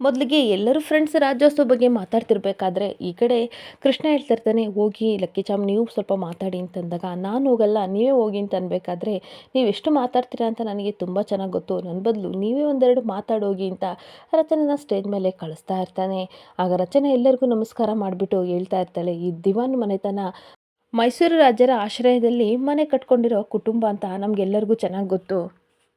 ಮೊದಲಿಗೆ ಎಲ್ಲರೂ ಫ್ರೆಂಡ್ಸ್ ರಾಜ್ಯೋತ್ಸವ ಬಗ್ಗೆ ಮಾತಾಡ್ತಿರ್ಬೇಕಾದ್ರೆ ಈ ಕಡೆ ಕೃಷ್ಣ ಹೇಳ್ತಿರ್ತಾನೆ ಹೋಗಿ ಲಕ್ಕಿ ಚಾಮ್, ನೀವು ಸ್ವಲ್ಪ ಮಾತಾಡಿ ಅಂತಂದಾಗ ನಾನು ಹೋಗಲ್ಲ, ನೀವೇ ಹೋಗಿ ಅಂತ ಅನ್ಬೇಕಾದ್ರೆ, ನೀವು ಎಷ್ಟು ಮಾತಾಡ್ತೀರಾ ಅಂತ ನನಗೆ ತುಂಬ ಚೆನ್ನಾಗಿ ಗೊತ್ತು. ನನ್ನ ಬದಲು ನೀವೇ ಒಂದೆರಡು ಮಾತಾಡೋಗಿ ಅಂತ ರಚನೆನ ಸ್ಟೇಜ್ ಮೇಲೆ ಕಳಿಸ್ತಾ ಇರ್ತಾನೆ. ಆಗ ರಚನೆ ಎಲ್ಲರಿಗೂ ನಮಸ್ಕಾರ ಮಾಡಿಬಿಟ್ಟು ಹೇಳ್ತಾ ಇರ್ತಾಳೆ. ಈ ದಿವಾನ್ ಮನೆತನ ಮೈಸೂರು ರಾಜ್ಯರ ಆಶ್ರಯದಲ್ಲಿ ಮನೆ ಕಟ್ಕೊಂಡಿರೋ ಕುಟುಂಬ ಅಂತ ನಮಗೆಲ್ಲರಿಗೂ ಚೆನ್ನಾಗಿ ಗೊತ್ತು.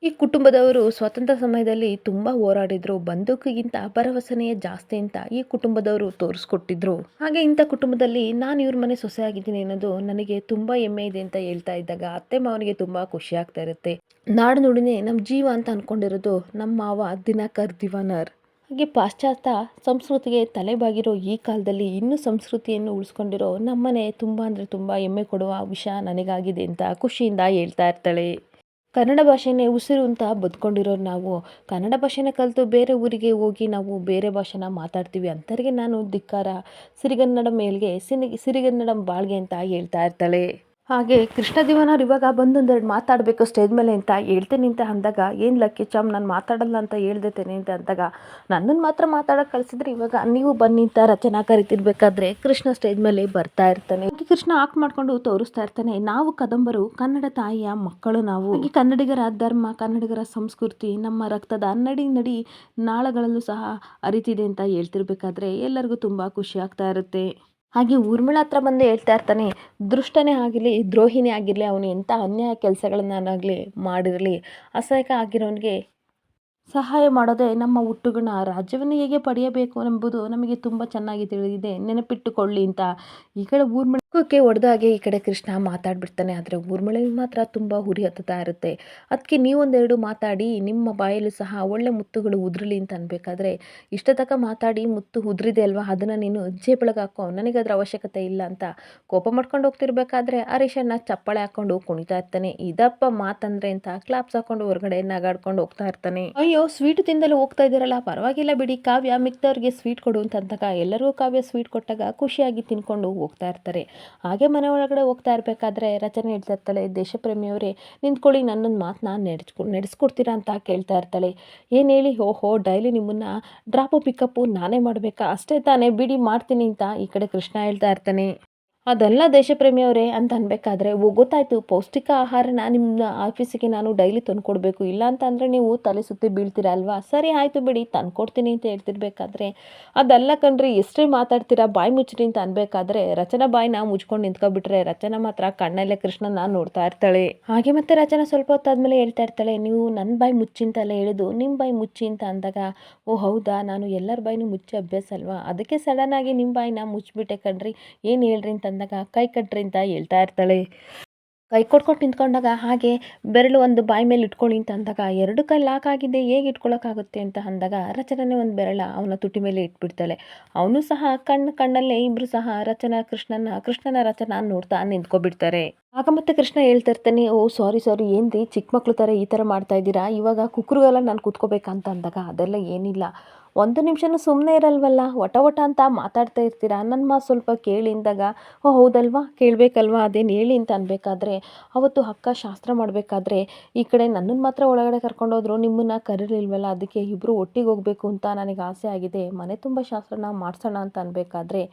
ಈ ಕುಟುಂಬದವರು ಸ್ವಾತಂತ್ರ್ಯ ಸಮಯದಲ್ಲಿ ತುಂಬ ಹೋರಾಡಿದ್ರು, ಬಂದೂಕಿಗಿಂತ ಭರವಸೆಯೇ ಜಾಸ್ತಿ ಅಂತ ಈ ಕುಟುಂಬದವರು ತೋರಿಸ್ಕೊಟ್ಟಿದ್ರು. ಹಾಗೆ ಇಂಥ ಕುಟುಂಬದಲ್ಲಿ ನಾನು ಇವ್ರ ಮನೆ ಸೊಸೆ ಆಗಿದ್ದೀನಿ ಅನ್ನೋದು ನನಗೆ ತುಂಬ ಹೆಮ್ಮೆ ಇದೆ ಅಂತ ಹೇಳ್ತಾ ಇದ್ದಾಗ ಅತ್ತೆ ಮಾವನಿಗೆ ತುಂಬ ಖುಷಿ ಆಗ್ತಾ ಇರುತ್ತೆ. ನಾಡು ನುಡಿನೇ ನಮ್ಮ ಜೀವ ಅಂತ ಅನ್ಕೊಂಡಿರೋದು ನಮ್ಮ ಮಾವ ದಿನಕರ್ ದಿವಾನರ್. ಹಾಗೆ ಪಾಶ್ಚಾತ್ಯ ಸಂಸ್ಕೃತಿಗೆ ತಲೆಬಾಗಿರೋ ಈ ಕಾಲದಲ್ಲಿ ಇನ್ನೂ ಸಂಸ್ಕೃತಿಯನ್ನು ಉಳಿಸ್ಕೊಂಡಿರೋ ನಮ್ಮನೆ ತುಂಬ ಅಂದರೆ ತುಂಬ ಹೆಮ್ಮೆ ಕೊಡುವ ವಿಷಯ ನನಗಾಗಿದೆ ಅಂತ ಖುಷಿಯಿಂದ ಹೇಳ್ತಾ ಇರ್ತಾಳೆ. ಕನ್ನಡ ಭಾಷೆನೇ ಉಸಿರು ಅಂತ ಬದ್ಕೊಂಡಿರೋರು ನಾವು. ಕನ್ನಡ ಭಾಷೆನ ಕಲಿತು ಬೇರೆ ಊರಿಗೆ ಹೋಗಿ ನಾವು ಬೇರೆ ಭಾಷೆನ ಮಾತಾಡ್ತೀವಿ ಅಂಥವ್ರಿಗೆ ನಾನು ಧಿಕ್ಕಾರ. ಸಿರಿಗನ್ನಡ ಮೇಲ್ಗೆ ಸಿನಿ, ಸಿರಿಗನ್ನಡ ಬಾಳ್ಗೆ ಅಂತ ಹೇಳ್ತಾ ಇರ್ತಾಳೆ. ಹಾಗೆ ಕೃಷ್ಣ ದೇವನವ್ರು ಇವಾಗ ಬಂದೊಂದೆರಡು ಮಾತಾಡಬೇಕು ಸ್ಟೇಜ್ ಮೇಲೆ ಅಂತ ಹೇಳ್ತೇನೆ ಅಂತ ಅಂದಾಗ, ಏನು ಲಕ್ಕಿ ಚಾಮ್, ನಾನು ಮಾತಾಡಲ್ಲ ಅಂತ ಹೇಳ್ದೇತೇನೆ ಅಂತ ಅಂದಾಗ ನನ್ನನ್ನು ಮಾತ್ರ ಮಾತಾಡೋಕೆ ಕಳಿಸಿದ್ರೆ ಇವಾಗ ನೀವು ಬನ್ನಿ ಅಂತ ರಚನಾ ಕರಿತಿರ್ಬೇಕಾದ್ರೆ ಕೃಷ್ಣ ಸ್ಟೇಜ್ ಮೇಲೆ ಬರ್ತಾ ಇರ್ತಾನೆ. ಕೃಷ್ಣ ಆಕ್ಟ್ ಮಾಡಿಕೊಂಡು ತೋರಿಸ್ತಾ ಇರ್ತಾನೆ, ನಾವು ಕದಂಬರು, ಕನ್ನಡ ತಾಯಿಯ ಮಕ್ಕಳು ನಾವು. ಈ ಕನ್ನಡಿಗರ ಧರ್ಮ, ಕನ್ನಡಿಗರ ಸಂಸ್ಕೃತಿ, ನಮ್ಮ ರಕ್ತದ ನಡಿ ನಡಿ ನಾಳಗಳಲ್ಲೂ ಸಹ ಅರಿತಿದೆ ಅಂತ ಹೇಳ್ತಿರ್ಬೇಕಾದ್ರೆ ಎಲ್ಲರಿಗೂ ತುಂಬ ಖುಷಿ ಆಗ್ತಾ ಇರುತ್ತೆ. ಹಾಗೆ ಊರ್ಮಿಳ ಹತ್ರ ಬಂದು ಹೇಳ್ತಾ ಇರ್ತಾನೆ, ದೃಷ್ಟನೇ ಆಗಿರಲಿ, ದ್ರೋಹಿನೇ ಆಗಿರಲಿ, ಅವನು ಎಂಥ ಅನ್ಯಾಯ ಕೆಲಸಗಳನ್ನಾಗಲಿ ಮಾಡಿರಲಿ, ಅಸಹಾಯಕ ಆಗಿರೋನಿಗೆ ಸಹಾಯ ಮಾಡೋದೇ ನಮ್ಮ ಹುಟ್ಟುಗುಣ. ರಾಜ್ಯವನ್ನು ಹೇಗೆ ಪಡೆಯಬೇಕು ಎಂಬುದು ನಮಗೆ ತುಂಬ ಚೆನ್ನಾಗಿ ತಿಳಿದಿದೆ. ನೆನಪಿಟ್ಟುಕೊಳ್ಳಿ ಅಂತ. ಈ ಕಡೆ ಊರ್ಮಿಳಕ್ಕೆ ಹೊಡೆದಾಗೆ ಈ ಕಡೆ ಕೃಷ್ಣ ಮಾತಾಡ್ಬಿಡ್ತಾನೆ, ಆದರೆ ಊರ್ಮಳೆ ಮಾತ್ರ ತುಂಬ ಹುರಿ ಹತ್ತುತ್ತಾ ಇರುತ್ತೆ. ಅದಕ್ಕೆ ನೀವೊಂದೆರಡು ಮಾತಾಡಿ, ನಿಮ್ಮ ಬಾಯಲ್ಲೂ ಸಹ ಒಳ್ಳೆ ಮುತ್ತುಗಳು ಉದುರಲಿ ಅಂತ ಅನ್ಬೇಕಾದ್ರೆ, ಇಷ್ಟ ಮಾತಾಡಿ ಮುತ್ತು ಉದುರಿದೆ ಅಲ್ವಾ, ಅದನ್ನು ನೀನು ಅಜ್ಜೆ ಹಾಕೋ ನನಗೆ ಅದರ ಅವಶ್ಯಕತೆ ಇಲ್ಲ ಅಂತ ಕೋಪ ಮಾಡ್ಕೊಂಡು ಹೋಗ್ತಿರ್ಬೇಕಾದ್ರೆ ಹರೀಶಣ್ಣ ಚಪ್ಪಾಳೆ ಹಾಕೊಂಡು ಕುಣಿತಾ ಇರ್ತಾನೆ. ಇದಪ್ಪ ಮಾತಂದ್ರೆ ಅಂತ ಕ್ಲಾಪ್ಸ್ ಹಾಕೊಂಡು ಹೊರಗಡೆ ನಗಾಡ್ಕೊಂಡು ಹೋಗ್ತಾ ಇರ್ತಾನೆ. ಅಯ್ಯೋ, ಸ್ವೀಟ್ ತಿಂದಲು ಹೋಗ್ತಾ ಇದ್ದೀರಲ್ಲ, ಪರವಾಗಿಲ್ಲ ಬಿಡಿ. ಕಾವ್ಯ ಮಿಕ್ದವ್ರಿಗೆ ಸ್ವೀಟ್ ಕೊಡು ಅಂತ ಅಂದಾಗ ಎಲ್ಲರಿಗೂ ಕಾವ್ಯ ಸ್ವೀಟ್ ಕೊಟ್ಟಾಗ ಖುಷಿಯಾಗಿ ತಿನ್ಕೊಂಡು ಹೋಗ್ತಾ ಇರ್ತಾರೆ. ಹಾಗೆ ಮನೆ ಒಳಗಡೆ ಹೋಗ್ತಾ ಇರಬೇಕಾದ್ರೆ ರಚನೆ ಹೇಳ್ತಾ ಇರ್ತಾಳೆ ದೇಶಪ್ರೇಮಿಯವರೇ ನಿಂತ್ಕೊಳ್ಳಿ, ನನ್ನೊಂದು ಮಾತು ನಾನು ನಡೆಸ್ಕೊ, ನಡೆಸ್ಕೊಡ್ತೀರಾ ಅಂತ ಕೇಳ್ತಾ ಇರ್ತಾಳೆ. ಏನು ಹೇಳಿ? ಓಹೋ, ಡೈಲಿ ನಿಮ್ಮನ್ನು ಡ್ರಾಪು ಪಿಕಪ್ಪು ನಾನೇ ಮಾಡಬೇಕಾ? ಅಷ್ಟೇ ತಾನೇ, ಬಿಡಿ ಮಾಡ್ತೀನಿ ಅಂತ ಈ ಕಡೆ ಕೃಷ್ಣ ಹೇಳ್ತಾ ಇರ್ತಾನೆ. ಅದೆಲ್ಲ ದೇಶಪ್ರೇಮಿಯವರೇ ಅಂತ ಅನ್ಬೇಕಾದ್ರೆ, ಓ ಗೊತ್ತಾಯ್ತು, ಪೌಷ್ಟಿಕ ಆಹಾರನ ನಿಮ್ಮ ಆಫೀಸಿಗೆ ನಾನು ಡೈಲಿ ತಂದುಕೊಡ್ಬೇಕು. ಇಲ್ಲ ಅಂತ ಅಂದರೆ ನೀವು ತಲೆ ಸುತ್ತಿ ಬೀಳ್ತೀರಾ ಅಲ್ವಾ? ಸರಿ, ಆಯಿತು ಬಿಡಿ, ತಂದ್ಕೊಡ್ತೀನಿ ಅಂತ ಹೇಳ್ತಿರ್ಬೇಕಾದ್ರೆ, ಅದೆಲ್ಲ ಕಣ್ರಿ ಎಷ್ಟೇ ಮಾತಾಡ್ತೀರಾ, ಬಾಯಿ ಮುಚ್ಚ್ರಿ ಅಂತ ಅನ್ಬೇಕಾದ್ರೆ, ರಚನಾ ಬಾಯಿನ ಮುಚ್ಕೊಂಡು ನಿಂತ್ಕೊಬಿಟ್ರೆ, ರಚನಾ ಮಾತ್ರ ಕಣ್ಣಲ್ಲೇ ಕೃಷ್ಣನ ನೋಡ್ತಾ ಇರ್ತಾಳೆ. ಹಾಗೆ ಮತ್ತೆ ರಚನಾ ಸ್ವಲ್ಪ ಹೊತ್ತಾದ್ಮೇಲೆ ಹೇಳ್ತಾ ಇರ್ತಾಳೆ, ನೀವು ನನ್ನ ಬಾಯಿ ಮುಚ್ಚಿ ಅಂತೆಲ್ಲ ಹೇಳಿದು ನಿಮ್ಮ ಬಾಯಿ ಮುಚ್ಚಿ ಅಂತ ಅಂದಾಗ, ಓ ಹೌದಾ, ನಾನು ಎಲ್ಲರ ಬಾಯಿನೂ ಮುಚ್ಚಿ ಅಭ್ಯಾಸ ಅಲ್ವಾ? ಅದಕ್ಕೆ ಸಡನ್ ಆಗಿ ನಿಮ್ಮ ಬಾಯಿನ ಮುಚ್ಚಿಬಿಟ್ಟೆ ಕಣ್ರಿ, ಏನು ಹೇಳ್ರಿ ಅಂತ ಅಂದಾಗ ಕೈ ಕಟ್ಟ್ರಿ ಅಂತ ಹೇಳ್ತಾ ಇರ್ತಾಳೆ. ಕೈ ಕೊಟ್ಕೊಂಡು ನಿಂತ್ಕೊಂಡಾಗ ಹಾಗೆ ಬೆರಳು ಒಂದು ಬಾಯಿ ಮೇಲೆ ಇಟ್ಕೊಳ್ಳಿ ಅಂತ ಅಂದಾಗ ಎರಡು ಕೈ ಲಾಕ್ ಆಗಿದೆ, ಹೇಗೆ ಇಟ್ಕೊಳ್ಳೋಕ್ಕಾಗುತ್ತೆ ಅಂತ ಅಂದಾಗ ರಚನೆ ಒಂದು ಬೆರಳ ಅವನ ತುಟಿ ಮೇಲೆ ಇಟ್ಬಿಡ್ತಾಳೆ. ಅವನು ಸಹ ಕಣ್ಣು ಕಣ್ಣಲ್ಲೇ ಇಬ್ಬರು ಸಹ ರಚನಾ ಕೃಷ್ಣನ ಕೃಷ್ಣನ ರಚನಾ ನೋಡ್ತಾ ನಿಂತ್ಕೊಬಿಡ್ತಾರೆ. ಆಗ ಮತ್ತೆ ಕೃಷ್ಣ ಹೇಳ್ತಾ ಇರ್ತಾನೆ, ಓ ಸಾರಿ ಸಾರಿ ಏನು ರೀ ಚಿಕ್ಕ ಮಕ್ಳು ಥರ ಈ ಥರ ಮಾಡ್ತಾ ಇದ್ದೀರಾ? ಇವಾಗ ಕುಕ್ಕರ್ಗೆಲ್ಲ ನಾನು ಕೂತ್ಕೋಬೇಕಂತ ಅಂದಾಗ ಅದೆಲ್ಲ ಏನಿಲ್ಲ. ಒಂದು ನಿಮಿಷನೂ ಸುಮ್ಮನೆ ಇರಲ್ವಲ್ಲ? ಒಟ ಒಟ ಅಂತ ಮಾತಾಡ್ತಾ ಇರ್ತೀರಾ? ನನ್ನ ಮಾ ಸ್ವಲ್ಪ ಕೇಳಿ ಅಂದಾಗ, ಓ, ಹೌದಲ್ವಾ? ಕೇಳಬೇಕಲ್ವಾ? ಅದೇನು ಹೇಳಿ ಅಂತ ಅನ್ಬೇಕಾದ್ರೆ, ಅವತ್ತು ಅಕ್ಕ ಶಾಸ್ತ್ರ ಮಾಡಬೇಕಾದ್ರೆ, ಈ ಕಡೆ ನನ್ನನ್ನು ಮಾತ್ರ ಒಳಗಡೆ ಕರ್ಕೊಂಡೋದ್ರು ನಿಮ್ಮನ್ನು ಕರೀಲಿಲ್ವಲ್ಲ? ಅದಕ್ಕೆ ಇಬ್ಬರು ಒಟ್ಟಿಗೆ ಹೋಗಬೇಕು ಅಂತ ನನಗೆ ಆಸೆ ಆಗಿದೆ. ಮನೆ ತುಂಬ ಶಾಸ್ತ್ರನ ಮಾಡಿಸೋಣ ಅಂತ ಅನ್ಬೇಕಾದ್ರೆ,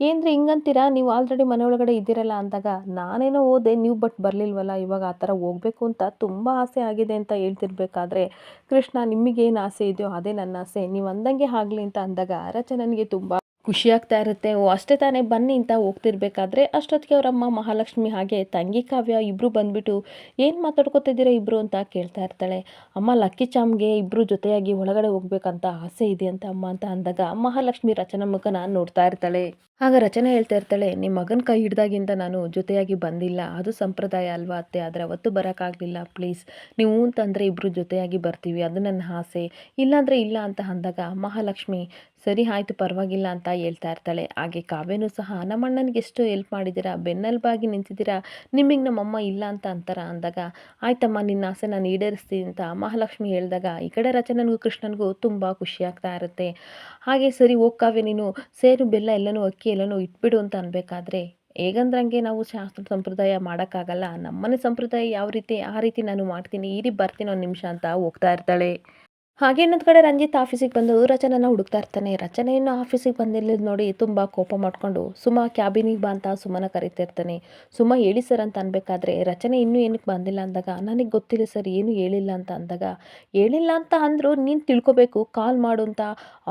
ಏನ್ರಿ ಹಿಂಗಂತೀರಾ? ನೀವು ಆಲ್ರೆಡಿ ಮನೆ ಒಳಗಡೆ ಇದ್ದೀರಲ್ಲ? ಅಂದಾಗ, ನಾನೇನೋ ಹೋದೆ ನೀವು ಬಟ್ ಬರಲಿಲ್ವಲ್ಲ, ಇವಾಗ ಆ ಥರ ಹೋಗಬೇಕು ಅಂತ ತುಂಬ ಆಸೆ ಆಗಿದೆ ಅಂತ ಹೇಳ್ತಿರ್ಬೇಕಾದ್ರೆ, ಕೃಷ್ಣ ನಿಮಗೇನು ಆಸೆ ಇದೆಯೋ ಅದೇ ನನ್ನ ಆಸೆ. ನೀವು ಅಂದಂಗೆ ಆಗಲಿ ಅಂತ ಅಂದಾಗ ರಚನನಿಗೆ ತುಂಬ ಖುಷಿಯಾಗ್ತಾ ಇರುತ್ತೆ. ಓ, ಅಷ್ಟೇ ತಾನೇ ಬನ್ನಿ ಅಂತ ಹೋಗ್ತಿರ್ಬೇಕಾದ್ರೆ, ಅಷ್ಟೊತ್ತಿಗೆ ಅವರಮ್ಮ ಮಹಾಲಕ್ಷ್ಮಿ ಹಾಗೆ ತಂಗಿ ಕಾವ್ಯ ಇಬ್ಬರು ಬಂದ್ಬಿಟ್ಟು ಏನು ಮಾತಾಡ್ಕೊತಿದ್ದೀರಾ ಇಬ್ಬರು ಅಂತ ಕೇಳ್ತಾ ಇರ್ತಾಳೆ. ಅಮ್ಮ, ಲಕ್ಕಿ ಚಾಮ್ಗೆ ಇಬ್ಬರು ಜೊತೆಯಾಗಿ ಒಳಗಡೆ ಹೋಗ್ಬೇಕಂತ ಆಸೆ ಇದೆ ಅಂತ ಅಮ್ಮ ಅಂತ ಅಂದಾಗ ಮಹಾಲಕ್ಷ್ಮಿ ರಚನಾ ಮುಖನ ನೋಡ್ತಾ ಇರ್ತಾಳೆ. ಆಗ ರಚನೆ ಹೇಳ್ತಾ ಇರ್ತಾಳೆ ನಿಮ್ಮ ಮಗನ ಕೈ ಹಿಡ್ದಾಗಿಂದ ನಾನು ಜೊತೆಯಾಗಿ ಬಂದಿಲ್ಲ. ಅದು ಸಂಪ್ರದಾಯ ಅಲ್ವಾ ಅತ್ತೆ? ಆದರೆ ಅವತ್ತು ಬರೋಕ್ಕಾಗಲಿಲ್ಲ. ಪ್ಲೀಸ್, ನೀವು ಅಂತಂದರೆ ಇಬ್ಬರು ಜೊತೆಯಾಗಿ ಬರ್ತೀವಿ. ಅದು ನನ್ನ ಆಸೆ. ಇಲ್ಲಾಂದರೆ ಇಲ್ಲ ಅಂತ ಅಂದಾಗ, ಮಹಾಲಕ್ಷ್ಮಿ, ಸರಿ ಆಯಿತು, ಪರವಾಗಿಲ್ಲ ಅಂತ ಹೇಳ್ತಾ ಇರ್ತಾಳೆ. ಹಾಗೆ ಕಾವ್ಯನೂ ಸಹ, ನಮ್ಮ ಅಣ್ಣನಿಗೆ ಎಷ್ಟು ಹೆಲ್ಪ್ ಮಾಡಿದ್ದೀರಾ? ಬೆನ್ನೆಲುಬಾಗಿ ನಿಂತಿದ್ದೀರಾ? ನಿಮಗೆ ನಮ್ಮಮ್ಮ ಇಲ್ಲ ಅಂತ ಅಂತಾರ? ಅಂದಾಗ, ಆಯ್ತಮ್ಮ, ನಿನ್ನ ಆಸೆ ನಾನು ಈಡೇರಿಸ್ತೀನಿ ಅಂತ ಮಹಾಲಕ್ಷ್ಮಿ ಹೇಳಿದಾಗ, ಈ ಕಡೆ ರಚನನಿಗೂ ಕೃಷ್ಣನಿಗೂ ತುಂಬ ಖುಷಿ ಆಗ್ತಾ ಇರುತ್ತೆ. ಹಾಗೆ ಸರಿ, ಹೋಗ್ ಕಾವ್ಯ, ನೀನು ಸೇರು, ಬೆಲ್ಲ ಎಲ್ಲನೂ ಅಕ್ಕಿ ಎಲ್ಲನೂ ಇಟ್ಬಿಡು ಅಂತ ಅನ್ಬೇಕಾದ್ರೆ ಹೇಗಂದ್ರಂಗೆ ನಾವು ಶಾಸ್ತ್ರ ಸಂಪ್ರದಾಯ ಮಾಡೋಕ್ಕಾಗಲ್ಲ. ನಮ್ಮನೆ ಸಂಪ್ರದಾಯ ಯಾವ ರೀತಿ, ಆ ರೀತಿ ನಾನು ಮಾಡ್ತೀನಿ, ಇರಿ ಬರ್ತೀನಿ ಒಂದು ನಿಮಿಷ ಅಂತ ಹೋಗ್ತಾ ಇರ್ತಾಳೆ. ಹಾಗೆ ಇನ್ನೊಂದು ಕಡೆ ರಂಜಿತ್ ಆಫೀಸಿಗೆ ಬಂದು ರಚನನ ಹುಡುಕ್ತಾ ಇರ್ತಾನೆ. ರಚನೆ ಇನ್ನು ಆಫೀಸಿಗೆ ಬಂದಿಲ್ಲ ನೋಡಿ ತುಂಬ ಕೋಪ ಮಾಡಿಕೊಂಡು ಸುಮಾ ಕ್ಯಾಬಿನಿಗೆ ಬಾ ಅಂತ ಸುಮನ ಕರಿತಿರ್ತಾನೆ ಸುಮ ಹೇಳಿ ಸರ್ ಅಂತ ಅನ್ಬೇಕಾದ್ರೆ ರಚನೆ ಇನ್ನೂ ಏನಕ್ಕೆ ಬಂದಿಲ್ಲ ಅಂದಾಗ, ನನಗೆ ಗೊತ್ತಿಲ್ಲ ಸರ್, ಏನು ಹೇಳಿಲ್ಲ ಅಂತ ಅಂದಾಗ, ಹೇಳಿಲ್ಲ ಅಂತ ಅಂದರು ನೀನು ತಿಳ್ಕೊಬೇಕು, ಕಾಲ್ ಮಾಡು ಅಂತ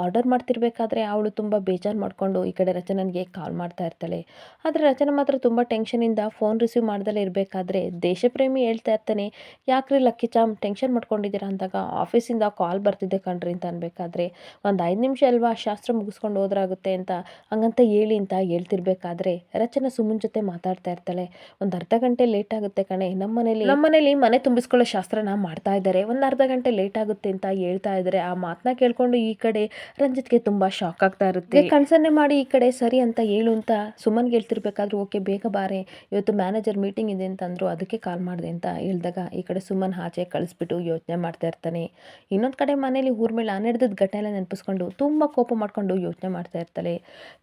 ಆರ್ಡರ್ ಮಾಡ್ತಿರ್ಬೇಕಾದ್ರೆ ಅವಳು ತುಂಬ ಬೇಜಾರು ಮಾಡಿಕೊಂಡು ಈ ಕಡೆ ರಚನನಿಗೆ ಕಾಲ್ ಮಾಡ್ತಾ ಇರ್ತಾಳೆ. ಆದರೆ ರಚನೆ ಮಾತ್ರ ತುಂಬ ಟೆನ್ಷನಿಂದ ಫೋನ್ ರಿಸೀವ್ ಮಾಡ್ದಲೇ ಇರಬೇಕಾದ್ರೆ ದೇಶಪ್ರೇಮಿ ಹೇಳ್ತಾ ಇರ್ತಾನೆ, ಯಾಕ್ರಿ ಲಕ್ಕಿ ಚಾಮ್ ಟೆನ್ಷನ್ ಮಾಡ್ಕೊಂಡಿದ್ದೀರಾ? ಅಂದಾಗ, ಆಫೀಸಿಂದ ಕಾಲ್ ಬರ್ತಿದ್ದೆ ಕಣ್ರಿ ಅಂತ ಅನ್ಬೇಕಾದ್ರೆ ಒಂದು ಐದು ನಿಮಿಷ ಅಲ್ವಾ ಶಾಸ್ತ್ರ ಮುಗಿಸ್ಕೊಂಡು ಹೋದ್ರಾಗುತ್ತೆ ಅಂತ ಹಂಗಂತ ಹೇಳಿ ಅಂತ ಹೇಳ್ತಿರ್ಬೇಕಾದ್ರೆ ರಚನಾ ಸುಮನ್ ಜೊತೆ ಮಾತಾಡ್ತಾ ಇರ್ತಾಳೆ. ಒಂದು ಅರ್ಧ ಗಂಟೆ ಲೇಟ್ ಆಗುತ್ತೆ ಕಣೆ. ನಮ್ಮ ಮನೇಲಿ ಮನೆ ತುಂಬಿಸ್ಕೊಳ್ಳೋ ಶಾಸ್ತ್ರನ ಮಾಡ್ತಾ ಇದ್ದಾರೆ. ಒಂದು ಅರ್ಧ ಗಂಟೆ ಲೇಟ್ ಆಗುತ್ತೆ ಅಂತ ಹೇಳ್ತಾ ಇದ್ದಾರೆ. ಆ ಮಾತನ್ನ ಕೇಳ್ಕೊಂಡು ಈ ಕಡೆ ರಂಜಿತ್ಗೆ ತುಂಬಾ ಶಾಕ್ ಆಗ್ತಾ ಇರುತ್ತೆ. ಕಳ್ಸನ್ನೆ ಮಾಡಿ ಈ ಕಡೆ ಸರಿ ಅಂತ ಹೇಳು ಅಂತ ಸುಮನ್ಗೆ ಹೇಳ್ತಿರ್ಬೇಕಾದ್ರೂ, ಓಕೆ, ಬೇಗ ಬಾರೆ. ಇವತ್ತು ಮ್ಯಾನೇಜರ್ ಮೀಟಿಂಗ್ ಇದೆ ಅಂತಂದ್ರು, ಅದಕ್ಕೆ ಕಾಲ್ ಮಾಡಿದೆ ಅಂತ ಹೇಳಿದಾಗ ಈ ಕಡೆ ಸುಮನ್ ಆಚೆ ಕಳಿಸ್ಬಿಟ್ಟು ಯೋಚನೆ ಮಾಡ್ತಾ ಇರ್ತಾನೆ. ಇನ್ನೊಂದು ಕಡೆ ಮನೇಲಿ ಊರ್ಮಿಳ ನಡೆದದ ಘಟನೆ ಎಲ್ಲ ನೆನಪಿಸ್ಕೊಂಡು ತುಂಬ ಕೋಪ ಮಾಡ್ಕೊಂಡು ಯೋಚನೆ ಮಾಡ್ತಾ ಇರ್ತಾಳೆ.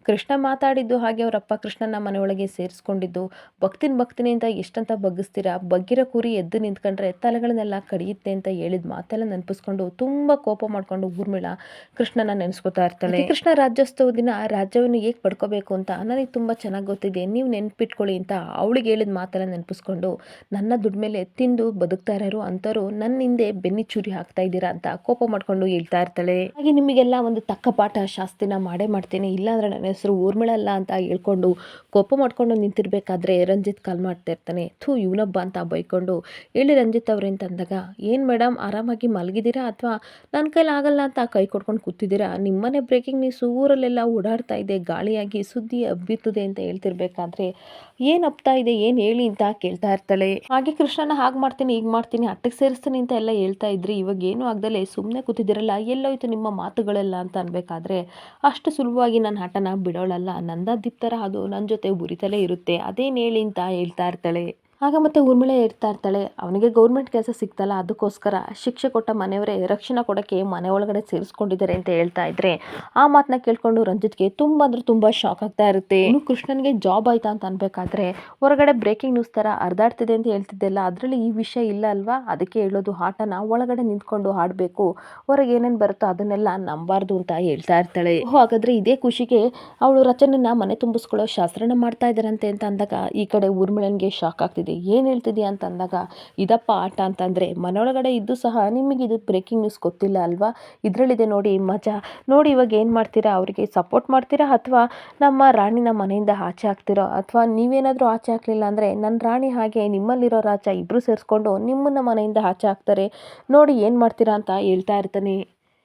ಕೃಷ್ಣ ಮಾತಾಡಿದ್ದು ಹಾಗೆ ಅವರಪ್ಪ ಕೃಷ್ಣನ ಮನೆಯೊಳಗೆ ಸೇರಿಸ್ಕೊಂಡಿದ್ದು. ಭಕ್ತಿನ ಭಕ್ತಿನಿಂದ ಅಂತ ಎಷ್ಟಂತ ಬಗ್ಗಿಸ್ತೀರಾ? ಬಗ್ಗಿರೋ ಕುರಿ ಎದ್ದು ನಿಂತ್ಕೊಂಡ್ರೆ ತಲೆಗಳನ್ನೆಲ್ಲ ಕಡಿಯುತ್ತೆ ಅಂತ ಹೇಳಿದ ಮಾತೆಲ್ಲ ನೆನಪಿಸ್ಕೊಂಡು ತುಂಬ ಕೋಪ ಮಾಡ್ಕೊಂಡು ಊರ್ಮಿಳ ಕೃಷ್ಣನ ನೆನೆಸ್ಕೊತಾ ಇರ್ತಾಳೆ. ಕೃಷ್ಣ ರಾಜ್ಯೋತ್ಸವ ದಿನ ರಾಜ್ಯವನ್ನು ಹೇಗೆ ಪಡ್ಕೋಬೇಕು ಅಂತ ನನಗೆ ತುಂಬ ಚೆನ್ನಾಗಿ ಗೊತ್ತಿದೆ. ನೀವು ನೆನ್ಪಿಟ್ಕೊಳ್ಳಿ ಅಂತ ಅವಳಿಗೆ ಹೇಳಿದ ಮಾತೆಲ್ಲ ನೆನಪಿಸ್ಕೊಂಡು ನನ್ನ ದುಡ್ಮೇಲೆ ತಿಂದು ಬದುಕ್ತಾ ಇರೋರು ಅಂಥವ್ರು ನನ್ನ ಹಿಂದೆ ಬೆನ್ನಿ ಚೂರಿ ಹಾಕ್ತಾ ಇದ್ದೀರಾ ಅಂತ ಕೋಪ ಮಾಡ್ಕೊಂಡು ಹೇಳ್ತಾ ಇರ್ತಾಳೆ. ಹಾಗೆ ನಿಮಗೆಲ್ಲ ಒಂದು ತಕ್ಕ ಪಾಠ ಶಾಸ್ತಿನ ಮಾಡೇ ಮಾಡ್ತೀನಿ. ಇಲ್ಲಾಂದ್ರೆ ನನ್ನ ಹೆಸರು ಊರ್ಮಿಳಲ್ಲ ಅಂತ ಹೇಳ್ಕೊಂಡು ಕೋಪ ಮಾಡ್ಕೊಂಡು ನಿಂತಿರ್ಬೇಕಾದ್ರೆ ರಂಜಿತ್ ಕಾಲ್ ಮಾಡ್ತಾ ಇರ್ತಾನೆ. ಥೂ, ಇವನಬ್ಬ ಅಂತ ಬೈಕೊಂಡು, ಹೇಳಿ ರಂಜಿತ್ ಅವ್ರೆ, ಅಂತ ಅಂದಾಗ, ಏನು ಮೇಡಮ್ ಆರಾಮಾಗಿ ಮಲಗಿದ್ದೀರಾ ಅಥವಾ ನನ್ನ ಕೈಲಿ ಆಗಲ್ಲ ಅಂತ ಕೈ ಕೊಡ್ಕೊಂಡು ಕೂತಿದ್ದೀರಾ? ನಿಮ್ಮನೆ ಬ್ರೇಕಿಂಗ್ ನ್ಯೂಸ್ ಊರಲ್ಲೆಲ್ಲ ಓಡಾಡ್ತಾ ಇದೆ, ಗಾಳಿಯಾಗಿ ಸುದ್ದಿ ಹಬ್ಬಿತ್ತದೆ ಅಂತ ಹೇಳ್ತಿರ್ಬೇಕಾದ್ರೆ ಏನು ಅಪ್ತಾ ಇದೆ, ಏನು ಹೇಳಿ ಅಂತ ಕೇಳ್ತಾ ಇರ್ತಾಳೆ. ಹಾಗೆ ಕೃಷ್ಣನ ಹಾಗೆ ಮಾಡ್ತೀನಿ ಈಗ ಮಾಡ್ತೀನಿ, ಅಟ್ಟಕ್ಕೆ ಸೇರಿಸ್ತೀನಿ ಅಂತ ಎಲ್ಲ ಹೇಳ್ತಾ ಇದ್ರಿ. ಇವಾಗ ಏನು ಆಗ್ದಲೆ ಸುಮ್ಮನೆ ಕೂತಿದ್ದೀರಲ್ಲ, ಎಲ್ಲೋಯ್ತು ನಿಮ್ಮ ಮಾತುಗಳೆಲ್ಲ ಅಂತ ಅನ್ಬೇಕಾದ್ರೆ ಅಷ್ಟು ಸುಲಭವಾಗಿ ನನ್ನ ಹಠನ ಬಿಡೋಳಲ್ಲ. ನಂದಾದೀಪ್ ಥರ ಅದು ನನ್ನ ಜೊತೆ ಉರಿತಲೇ ಇರುತ್ತೆ. ಅದೇನು ಹೇಳಿ ಅಂತ ಹೇಳ್ತಾ ಇರ್ತಾಳೆ. ಆಗ ಮತ್ತೆ ಊರ್ಮಿಳೆ ಇರ್ತಾ ಇರ್ತಾಳೆ, ಅವನಿಗೆ ಗೌರ್ಮೆಂಟ್ ಕೆಲಸ ಸಿಗ್ತಲ್ಲ, ಅದಕ್ಕೋಸ್ಕರ ಶಿಕ್ಷೆ ಕೊಟ್ಟ ಮನೆಯವರೇ ರಕ್ಷಣೆ ಕೊಡೋಕ್ಕೆ ಮನೆ ಒಳಗಡೆ ಸೇರಿಸ್ಕೊಂಡಿದ್ದಾರೆ ಅಂತ ಹೇಳ್ತಾ ಇದ್ರೆ, ಆ ಮಾತನ್ನ ಕೇಳ್ಕೊಂಡು ರಂಜಿತ್ಗೆ ತುಂಬ ಅಂದ್ರೆ ತುಂಬ ಶಾಕ್ ಆಗ್ತಾ ಇರುತ್ತೆ. ಇನ್ನು ಕೃಷ್ಣನ್ಗೆ ಜಾಬ್ ಆಯ್ತಾ ಅಂತ ಅನ್ಬೇಕಾದ್ರೆ, ಹೊರಗಡೆ ಬ್ರೇಕಿಂಗ್ ನ್ಯೂಸ್ ಥರ ಹರಿದಾಡ್ತಿದೆ ಅಂತ ಹೇಳ್ತಿದ್ದೆಲ್ಲ, ಅದರಲ್ಲಿ ಈ ವಿಷಯ ಇಲ್ಲ ಅಲ್ವಾ? ಅದಕ್ಕೆ ಹೇಳೋದು ಹಾಟನ ಒಳಗಡೆ ನಿಂತ್ಕೊಂಡು ಆಡಬೇಕು ಹೊರಗೆ ಏನೇನು ಬರುತ್ತೋ ಅದನ್ನೆಲ್ಲ ನಂಬಾರ್ದು ಅಂತ ಹೇಳ್ತಾ ಇರ್ತಾಳೆ. ಹಾಗಾದ್ರೆ ಇದೇ ಖುಷಿಗೆ ಅವಳು ರಚನೆನ ಮನೆ ತುಂಬಿಸ್ಕೊಳ್ಳೋ ಶಾಸ್ತ್ರನ ಮಾಡ್ತಾ ಇದ್ದಾರಂತೆ ಅಂತ ಅಂದಾಗ ಈ ಕಡೆ ಊರ್ಮಿಳನ್ಗೆ ಶಾಕ್ ಆಗ್ತಿದೆ. ಏನು ಹೇಳ್ತಿದ್ಯಾ? ಅಂತ ಅಂದಾಗ ಇದಪ್ಪ ಆಟ ಅಂತಂದರೆ, ಮನೊಳಗಡೆ ಇದ್ದು ಸಹ ನಿಮಗೆ ಇದು ಬ್ರೇಕಿಂಗ್ ನ್ಯೂಸ್ ಗೊತ್ತಿಲ್ಲ ಅಲ್ವಾ? ಇದರಲ್ಲಿದೆ ನೋಡಿ, ಮಜಾ. ನೋಡಿ, ಇವಾಗ ಏನು ಮಾಡ್ತೀರಾ? ಅವರಿಗೆ ಸಪೋರ್ಟ್ ಮಾಡ್ತೀರಾ ಅಥವಾ ನಮ್ಮ ರಾಣಿನ ಮನೆಯಿಂದ ಆಚೆ ಹಾಕ್ತಿರೋ ಅಥವಾ ನೀವೇನಾದರೂ ಆಚೆ ಹಾಕಲಿಲ್ಲ ಅಂದರೆ ನನ್ನ ರಾಣಿ ಹಾಗೆ ನಿಮ್ಮಲ್ಲಿರೋ ರಾಜ ಇಬ್ಬರು ಸೇರಿಸ್ಕೊಂಡು ನಿಮ್ಮನ್ನ ಮನೆಯಿಂದ ಆಚೆ ಹಾಕ್ತಾರೆ ನೋಡಿ, ಏನು ಮಾಡ್ತೀರಾ ಅಂತ ಹೇಳ್ತಾ ಇರ್ತಾನೆ.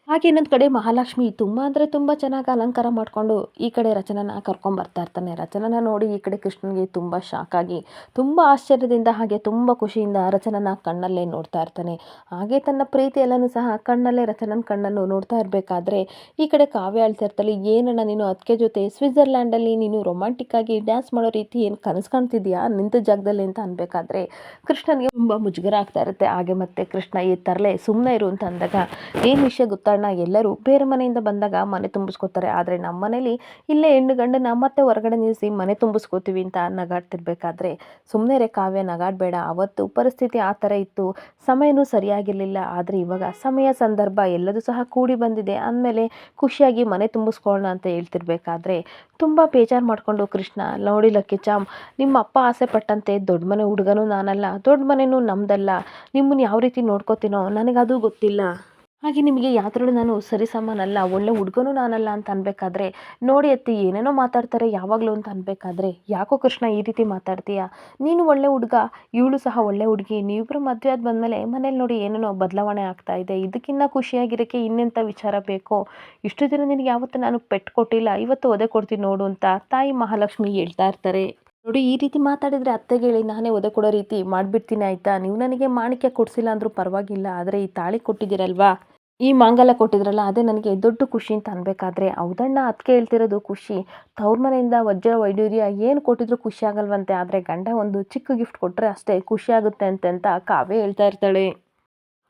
ಹಾಗೆ ಇನ್ನೊಂದು ಕಡೆ ಮಹಾಲಕ್ಷ್ಮಿ ತುಂಬ ಅಂದರೆ ತುಂಬ ಚೆನ್ನಾಗಿ ಅಲಂಕಾರ ಮಾಡಿಕೊಂಡು ಈ ಕಡೆ ರಚನನ ಕರ್ಕೊಂಬರ್ತಾ ಇರ್ತಾನೆ. ರಚನನ ನೋಡಿ ಈ ಕಡೆ ಕೃಷ್ಣನಿಗೆ ತುಂಬ ಶಾಕ್ ಆಗಿ, ತುಂಬ ಆಶ್ಚರ್ಯದಿಂದ ಹಾಗೆ ತುಂಬ ಖುಷಿಯಿಂದ ರಚನನ ಕಣ್ಣಲ್ಲೇ ನೋಡ್ತಾ ಇರ್ತಾನೆ. ಹಾಗೆ ತನ್ನ ಪ್ರೀತಿ ಎಲ್ಲನೂ ಸಹ ಕಣ್ಣಲ್ಲೇ, ರಚನನ ಕಣ್ಣನ್ನು ನೋಡ್ತಾ ಇರಬೇಕಾದ್ರೆ ಈ ಕಡೆ ಕಾವ್ಯ ಹೇಳ್ತಾ ಇರ್ತಾಳೆ ಏನಣ್ಣ ನೀನು ಅದಕ್ಕೆ ಜೊತೆ ಸ್ವಿಟ್ಜರ್ಲ್ಯಾಂಡಲ್ಲಿ ನೀನು ರೊಮ್ಯಾಂಟಿಕ್ ಆಗಿ ಡ್ಯಾನ್ಸ್ ಮಾಡೋ ರೀತಿ ಏನು ಕನಸು ಕಾಣ್ತಿದ್ಯಾ? ನಿಂತ ಜಾಗದಲ್ಲಿ ಅಂತ ಅನ್ಬೇಕಾದ್ರೆ ಕೃಷ್ಣನಿಗೆ ತುಂಬ ಮುಜುಗರ ಆಗ್ತಾ ಇರುತ್ತೆ. ಹಾಗೆ ಮತ್ತೆ ಕೃಷ್ಣ ಈ ತರಲೆ ಸುಮ್ಮನೆ ಇರು ಅಂತ ಅಂದಾಗ, ಏನು ವಿಷಯ ಗೊತ್ತಾಣ ಎಲ್ಲರೂ ಬೇರೆ ಮನೆಯಿಂದ ಬಂದಾಗ ಮನೆ ತುಂಬಿಸ್ಕೋತಾರೆ ಆದರೆ ನಮ್ಮ ಮನೇಲಿ ಇಲ್ಲೇ ಹೆಣ್ಣು ಗಂಡನ ಮತ್ತೆ ಹೊರಗಡೆ ನಿಲ್ಲಿಸಿ ಮನೆ ತುಂಬಿಸ್ಕೋತೀವಿ ಅಂತ ನಗಾಡ್ತಿರ್ಬೇಕಾದ್ರೆ ಸುಮ್ಮನೆ ರೇ ಕಾವ್ಯ ನಗಾಡಬೇಡ. ಅವತ್ತು ಪರಿಸ್ಥಿತಿ ಆ ಥರ ಇತ್ತು. ಸಮಯನೂ ಸರಿಯಾಗಿರಲಿಲ್ಲ. ಆದರೆ ಇವಾಗ ಸಮಯ, ಸಂದರ್ಭ ಎಲ್ಲದೂ ಸಹ ಕೂಡಿ ಬಂದಿದೆ. ಅಂದಮೇಲೆ ಖುಷಿಯಾಗಿ ಮನೆ ತುಂಬಿಸ್ಕೊಳ್ಳೋಣ ಅಂತ ಹೇಳ್ತಿರ್ಬೇಕಾದ್ರೆ ತುಂಬ ಬೇಜಾರು ಮಾಡಿಕೊಂಡು, ಕೃಷ್ಣ, ನೋಡಿ ಲಕ್ಕಿ ನಿಮ್ಮ ಅಪ್ಪ ಆಸೆ ಪಟ್ಟಂತೆ ದೊಡ್ಡ ಮನೆ ಹುಡುಗನೂ ನಾನಲ್ಲ, ದೊಡ್ಡ ಮನೆಯೂ ನಮ್ಮದಲ್ಲ ನಿಮ್ಮನ್ನು ಯಾವ ರೀತಿ ನೋಡ್ಕೋತೀನೋ ನನಗದು ಗೊತ್ತಿಲ್ಲ. ಹಾಗೆ ನಿಮಗೆ ಯಾವ್ದ್ರಲ್ಲೂ ನಾನು ಸರಿಸಮಾನಲ್ಲ ಒಳ್ಳೆ ಹುಡುಗನೂ ನಾನಲ್ಲ ಅಂತ ಅನ್ಬೇಕಾದ್ರೆ, ನೋಡಿ ಅತ್ತಿ, ಏನೇನೋ ಮಾತಾಡ್ತಾರೆ ಯಾವಾಗಲೂ ಅಂತ ಅನ್ಬೇಕಾದ್ರೆ, ಯಾಕೋ ಕೃಷ್ಣ ಈ ರೀತಿ ಮಾತಾಡ್ತೀಯ? ನೀನು ಒಳ್ಳೆ ಹುಡುಗ, ಇವಳು ಸಹ ಒಳ್ಳೆ ಹುಡುಗಿ ನೀವಿಬ್ಬರು ಮದುವೆ ಆದ ಬಂದಮೇಲೆ ಮನೇಲಿ ನೋಡಿ ಏನೇನೋ ಬದಲಾವಣೆ ಆಗ್ತಾ ಇದೆ ಇದಕ್ಕಿಂತ ಖುಷಿಯಾಗಿರೋಕ್ಕೆ ಇನ್ನೆಂಥ ವಿಚಾರ ಬೇಕೋ? ಇಷ್ಟು ದಿನ ನಿನಗೆ ಯಾವತ್ತೂ ನಾನು ಪೆಟ್ಟು ಕೊಟ್ಟಿಲ್ಲ, ಇವತ್ತು ಒದೆ ಕೊಡ್ತೀನಿ ನೋಡು ಅಂತ ತಾಯಿ ಮಹಾಲಕ್ಷ್ಮಿ ಹೇಳ್ತಾ ಇರ್ತಾರೆ. ನೋಡಿ, ಈ ರೀತಿ ಮಾತಾಡಿದರೆ ಅತ್ತೆಗೆ ಹೇಳಿ, ನಾನೇ ಒದೆ ಕೊಡೋ ರೀತಿ ಮಾಡಿಬಿಡ್ತೀನಿ ಆಯಿತಾ? ನೀವು ನನಗೆ ಮಾಣಿಕ್ಯ ಕೊಡಿಸಿಲ್ಲ ಅಂದರೂ ಪರವಾಗಿಲ್ಲ, ಆದರೆ ಈ ತಾಳಿ ಕೊಟ್ಟಿದ್ದೀರಲ್ವಾ? ಈ ಮಾಂಗಲ್ಯ ಕೊಟ್ಟಿದ್ರಲ್ಲ, ಅದೇ ನನಗೆ ದೊಡ್ಡ ಖುಷಿ ಅಂತ ಅನ್ಬೇಕಾದ್ರೆ. ಹೌದಣ್ಣ ಅದಕ್ಕೆ ಹೇಳ್ತಿರೋದು ಖುಷಿ. ತವ್ರ ಮನೆಯಿಂದ ವಜ್ರ ವೈಡೂರ್ಯ ಏನು ಕೊಟ್ಟಿದ್ರು ಖುಷಿ ಆಗಲ್ವಂತೆ, ಆದರೆ ಗಂಡ ಒಂದು ಚಿಕ್ಕ ಗಿಫ್ಟ್ ಕೊಟ್ಟರೆ ಅಷ್ಟೇ ಖುಷಿ ಆಗುತ್ತೆ ಅಂತೆ ಕಾವೇ ಹೇಳ್ತಾ ಇರ್ತಾಳೆ.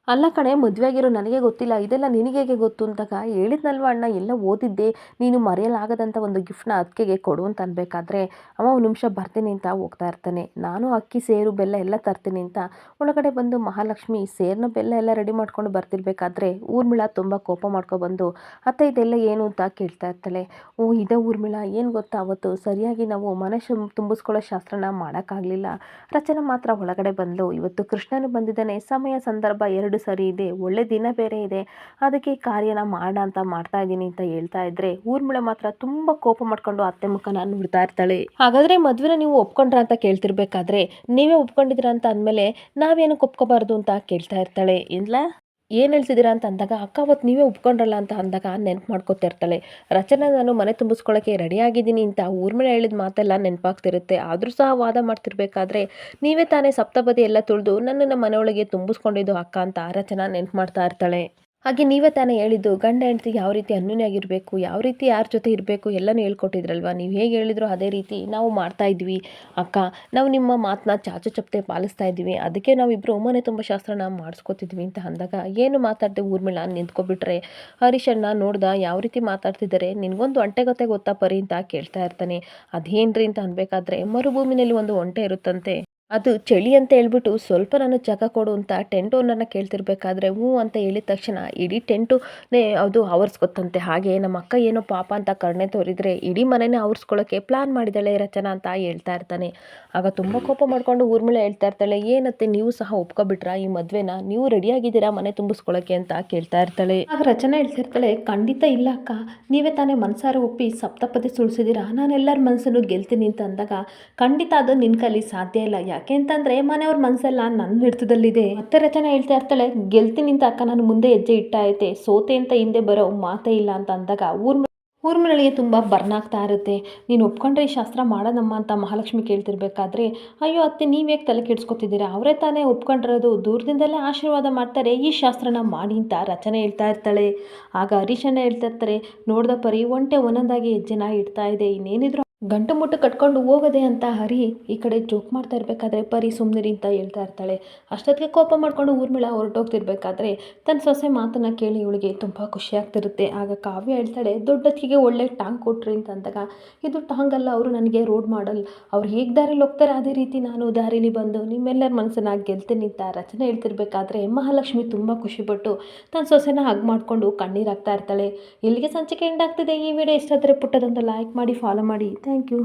ಅಲ್ಲ ಕಣೆ ಮದುವೆ ಆಗಿರೋ ನನಗೆ ಗೊತ್ತಿಲ್ಲ. ಇದೆಲ್ಲ ನಿನಗೆ ಹೇಗೆ ಗೊತ್ತು ಅಂತಾಗ ಹೇಳಿದ್ನಲ್ವ ಅಣ್ಣ. ಎಲ್ಲ ಓದಿದ್ದೆ. ನೀನು ಮರೆಯಲಾಗದಂಥ ಒಂದು ಗಿಫ್ಟ್ನ ಅಕ್ಕಿಗೆ ಕೊಡು ಅಂತ ಅನ್ಬೇಕಾದ್ರೆ ಅವ ಒಂದು ನಿಮಿಷ ಬರ್ತೀನಿ ಅಂತ ಹೋಗ್ತಾ ಇರ್ತಾನೆ. ನಾನು ಅಕ್ಕಿ, ಸೇರು, ಬೆಲ್ಲ ಎಲ್ಲ ತರ್ತೀನಿ ಅಂತ. ಒಳಗಡೆ ಬಂದು ಮಹಾಲಕ್ಷ್ಮಿ ಸೇರನ್ನ ಬೆಲ್ಲ ಎಲ್ಲ ರೆಡಿ ಮಾಡ್ಕೊಂಡು ಬರ್ತಿರ್ಬೇಕಾದ್ರೆ, ಊರ್ಮಿಳ ತುಂಬ ಕೋಪ ಮಾಡ್ಕೊಬಂದು ಅತ್ತ, ಇದೆಲ್ಲ ಏನು? ಅಂತ ಕೇಳ್ತಾ ಇರ್ತಾಳೆ. ಓ, ಇದೇ ಊರ್ಮಿಳ. ಏನು ಗೊತ್ತಾ ಅವತ್ತು? ಸರಿಯಾಗಿ ನಾವು ಮನಸ್ಸು ತುಂಬಿಸ್ಕೊಳ್ಳೋ ಶಾಸ್ತ್ರನ ಮಾಡೋಕ್ಕಾಗಲಿಲ್ಲ. ರಚನೆ ಮಾತ್ರ ಒಳಗಡೆ ಬಂದಳು ಇವತ್ತು ಕೃಷ್ಣನು ಬಂದಿದ್ದಾನೆ. ಸಮಯ, ಸಂದರ್ಭ ಎರಡು ಸರಿ ಇದೆ, ಒಳ್ಳೆ ದಿನ ಬೇರೆ ಇದೆ, ಅದಕ್ಕೆ ಈ ಕಾರ್ಯನ ಮಾಡ ಅಂತ ಮಾಡ್ತಾ ಇದ್ದೀನಿ ಅಂತ ಹೇಳ್ತಾ ಇದ್ರೆ ಊರ್ಮಿಳೆ ಮಾತ್ರ ತುಂಬ ಕೋಪ ಮಾಡ್ಕೊಂಡು ಅತ್ತೆ ಮುಖನ ನೋಡ್ತಾ ಇರ್ತಾಳೆ. ಹಾಗಾದ್ರೆ ಮದ್ವೆನ ನೀವು ಒಪ್ಕೊಂಡ್ರ ಅಂತ ಕೇಳ್ತಿರ್ಬೇಕಾದ್ರೆ ನೀವೇ ಒಪ್ಕೊಂಡಿದ್ರ ಅಂತ ಅಂದಮೇಲೆ ನಾವೇನಕ್ಕೆ ಒಪ್ಕೋಬಾರ್ದು ಅಂತ ಕೇಳ್ತಾ ಇರ್ತಾಳೆ. ಇಲ್ಲ ಏನು ಹೇಳ್ತಿದ್ದೀರಾ ಅಂತ ಅಂದಾಗ, ಅಕ್ಕ ಅವತ್ತು ನೀವೇ ಒಪ್ಕೊಂಡ್ರಲ್ಲ ಅಂತ ಅಂದಾಗ ನೆನ್ಪು ಮಾಡ್ಕೊತಾ ಇರ್ತಾಳೆ. ರಚನಾ, ನಾನು ಮನೆ ತುಂಬಿಸ್ಕೊಳ್ಳೋಕ್ಕೆ ರೆಡಿಯಾಗಿದ್ದೀನಿ ಅಂತ ಅಂತ ಮೇಲೆ ಹೇಳಿದ ಮಾತೆಲ್ಲ ನೆನಪಾಗ್ತಿರುತ್ತೆ. ಆದರೂ ಸಹ ವಾದ ಮಾಡ್ತಿರ್ಬೇಕಾದ್ರೆ, ನೀವೇ ತಾನೇ ಸಪ್ತಪದಿ ಎಲ್ಲ ತುಳಿದು ನನ್ನನ್ನು ಮನೆಯೊಳಗೆ ತುಂಬಿಸ್ಕೊಂಡಿದ್ದು ಅಕ್ಕ ಅಂತ ರಚನಾ ನೆನ್ಪು ಮಾಡ್ತಾ ಇರ್ತಾಳೆ. ಹಾಗೆ ನೀವೇ ತಾನೇ ಹೇಳಿದ್ದು, ಗಂಡ ಹೆಂಡತಿ ಯಾವ ರೀತಿ ಅನ್ಯೋನ್ಯಾಗಿರಬೇಕು ಯಾವ ರೀತಿ ಯಾರ ಜೊತೆ ಇರಬೇಕು ಎಲ್ಲನೂ ಹೇಳ್ಕೊಟ್ಟಿದ್ರಲ್ವ? ನೀವು ಹೇಗೆ ಹೇಳಿದ್ರು ಅದೇ ರೀತಿ ನಾವು ಮಾಡ್ತಾ ಇದ್ವಿ ಅಕ್ಕ. ನಾವು ನಿಮ್ಮ ಮಾತನ್ನ ಚಾಚು ಚಪ್ತೆ ಪಾಲಿಸ್ತಾ ಇದ್ವಿ. ಅದಕ್ಕೆ ನಾವಿಬ್ಬರು ಮನೆ ತುಂಬ ಶಾಸ್ತ್ರನ ಮಾಡಿಸ್ಕೊತಿದ್ವಿ ಅಂತ ಅಂದಾಗ, ಏನು ಮಾತಾಡ್ದೆ ಊರ್ಮಿಳ? ನಿಂತ್ಕೊಬಿಟ್ರೆ ಹರೀಶಣ್ಣ ನೋಡ್ದ ಯಾವ ರೀತಿ ಮಾತಾಡ್ತಿದ್ದಾರೆ ನಿನಗೊಂದು ಒಂಟೆ ಗೊತ್ತೆ ಗೊತ್ತಾ ಪರಿ ಅಂತ ಕೇಳ್ತಾ ಇರ್ತಾನೆ. ಅದೇನ್ರಿ ಅಂತ ಅನ್ಬೇಕಾದ್ರೆ ಮರುಭೂಮಿನಲ್ಲಿ ಒಂದು ಒಂಟೆ ಇರುತ್ತಂತೆ. ಅದು ಚಳಿ ಅಂತ ಹೇಳ್ಬಿಟ್ಟು ಸ್ವಲ್ಪ ನಾನು ಜಾಗ ಕೊಡು ಅಂತ ಟೆಂಟ್ ಓನರ್ನ ಕೇಳ್ತಿರ್ಬೇಕಾದ್ರೆ ಹ್ಞೂ ಅಂತ ಹೇಳಿದ ತಕ್ಷಣ ಇಡೀ ಟೆಂಟುನೇ ಅದು ಆವರಿಸ್ಕೊತಂತೆ. ಹಾಗೆ ನಮ್ಮ ಅಕ್ಕ ಏನೋ ಪಾಪ ಅಂತ ಕರ್ಣೆ ತೋರಿದರೆ ಇಡೀ ಮನೆನೇ ಆವರಿಸ್ಕೊಳ್ಳೋಕ್ಕೆ ಪ್ಲಾನ್ ಮಾಡಿದಾಳೆ ರಚನಾ ಅಂತ ಹೇಳ್ತಾ ಇರ್ತಾನೆ. ಆಗ ತುಂಬ ಕೋಪ ಮಾಡಿಕೊಂಡು ಊರ್ಮಿಳೆ ಹೇಳ್ತಾ ಇರ್ತಾಳೆ, ಏನತ್ತೆ ನೀವು ಸಹ ಒಪ್ಕೊಬಿಟ್ರಾ ಈ ಮದುವೆನ? ನೀವು ರೆಡಿಯಾಗಿದ್ದೀರಾ ಮನೆ ತುಂಬಿಸ್ಕೊಳ್ಳೋಕ್ಕೆ ಅಂತ ಕೇಳ್ತಾ ಇರ್ತಾಳೆ. ಆಗ ರಚನಾ ಹೇಳ್ತಾ ಇರ್ತಾಳೆ, ಖಂಡಿತ ಇಲ್ಲ ಅಕ್ಕ. ನೀವೇ ತಾನೇ ಮನ್ಸಾರ ಒಪ್ಪಿ ಸಪ್ತಪದಿ ಸುಳಿಸಿದ್ದೀರಾ? ಎಲ್ಲರ ಮನಸ್ಸನ್ನು ಗೆಲ್ತೀನಿ ಅಂತ ಅಂದಾಗ, ಖಂಡಿತ ಅದು ನಿನ್ನ ಕಲಿ ಸಾಧ್ಯ ಇಲ್ಲ. ಯಾಕೆ ಅಂತಂದರೆ ಮನೆಯವ್ರ ಮನಸ್ಸೆಲ್ಲ ನನ್ನ ಹಿಡಿತದಲ್ಲಿದೆ. ಮತ್ತೆ ರಚನೆ ಹೇಳ್ತಾ ಇರ್ತಾಳೆ ಗೆಲ್ತೀನಿ ಅಂತ ಅಕ್ಕ, ನಾನು ಮುಂದೆ ಹೆಜ್ಜೆ ಇಟ್ಟಾಯ್ತೆ ಸೋತೆ ಅಂತ ಹಿಂದೆ ಬರೋ ಮಾತೇ ಇಲ್ಲ ಅಂತ ಅಂದಾಗ ಊರ್ ಊರ್ಮಿಳಿಗೆ ತುಂಬ ಬರ್ನಾಗ್ತಾ ಇರುತ್ತೆ. ನೀನು ಒಪ್ಕೊಂಡ್ರೆ ಈ ಶಾಸ್ತ್ರ ಮಾಡೋದಮ್ಮ ಅಂತ ಮಹಾಲಕ್ಷ್ಮಿ ಕೇಳ್ತಿರ್ಬೇಕಾದ್ರೆ, ಅಯ್ಯೋ ಅತ್ತೆ, ನೀವು ಯಾಕೆ ತಲೆ ಕೆಡ್ಸ್ಕೊತಿದ್ದೀರಾ? ಅವರೇ ತಾನೇ ಒಪ್ಕೊಂಡಿರೋದು. ದೂರದಿಂದಲೇ ಆಶೀರ್ವಾದ ಮಾಡ್ತಾರೆ. ಈ ಶಾಸ್ತ್ರನ ಮಾಡಿ ಅಂತ ರಚನೆ ಹೇಳ್ತಾ ಇರ್ತಾಳೆ. ಆಗ ಹರೀಶಣ್ಣ ಹೇಳ್ತಾ ಇರ್ತಾರೆ, ನೋಡ್ದ ಪರಿ, ಒಂಟೆ ಒಂದೊಂದಾಗಿ ಹೆಜ್ಜೆನ ಇಡ್ತಾ ಇದೆ. ಇನ್ನೇನಿದ್ರು ಗಂಟು ಮುಟ್ಟು ಕಟ್ಕೊಂಡು ಹೋಗದೆ ಅಂತ ಹರಿ ಈ ಕಡೆ ಜೋಕ್ ಮಾಡ್ತಾ ಇರಬೇಕಾದ್ರೆ ಪರಿ ಸುಮ್ಮನಿರಿ ಅಂತ ಹೇಳ್ತಾ ಇರ್ತಾಳೆ. ಅಷ್ಟೊತ್ತಿಗೆ ಕೋಪ ಮಾಡ್ಕೊಂಡು ಊರ್ಮಿಳ ಹೊರಟೋಗ್ತಿರ್ಬೇಕಾದ್ರೆ ತನ್ನ ಸೊಸೆ ಮಾತನ್ನು ಕೇಳಿ ಇವಳಿಗೆ ತುಂಬ ಖುಷಿ ಆಗ್ತಿರುತ್ತೆ. ಆಗ ಕಾವ್ಯ ಹೇಳ್ತಾಳೆ, ದೊಡ್ಡತ್ತಿಗೆ ಒಳ್ಳೆ ಟಾಂಗ್ ಕೊಟ್ರಿ ಅಂತ ಅಂದಾಗ, ಇದು ಟಾಂಗ್ ಅಲ್ಲ, ಅವರು ನನಗೆ ರೋಡ್ ಮಾಡಲ್. ಅವ್ರು ಹೇಗೆ ದಾರಿಲಿ ಹೋಗ್ತಾರೆ ಅದೇ ರೀತಿ ನಾನು ದಾರಿಲಿ ಬಂದು ನಿಮ್ಮೆಲ್ಲರ ಮನಸ್ಸನ್ನ ಗೆಲ್ತೀನಿ ಅಂತ ರಚನೆ ಹೇಳ್ತಿರ್ಬೇಕಾದ್ರೆ ಮಹಾಲಕ್ಷ್ಮಿ ತುಂಬ ಖುಷಿಪಟ್ಟು ತನ್ನ ಸೊಸೆನ ಹಗ್ ಮಾಡಿಕೊಂಡು ಕಣ್ಣೀರಾಗ್ತಾ ಇರ್ತಾಳೆ. ಎಲ್ಲಿಗೆ ಸಂಚಿಕೆ ಎಂಡ್ ಆಗ್ತಿದೆ ಈ ವಿಡಿಯೋ ಇಷ್ಟ ಆದರೆ ಪುಟ್ಟದೊಂದು ಲೈಕ್ ಮಾಡಿ ಫಾಲೋ ಮಾಡಿ. Thank you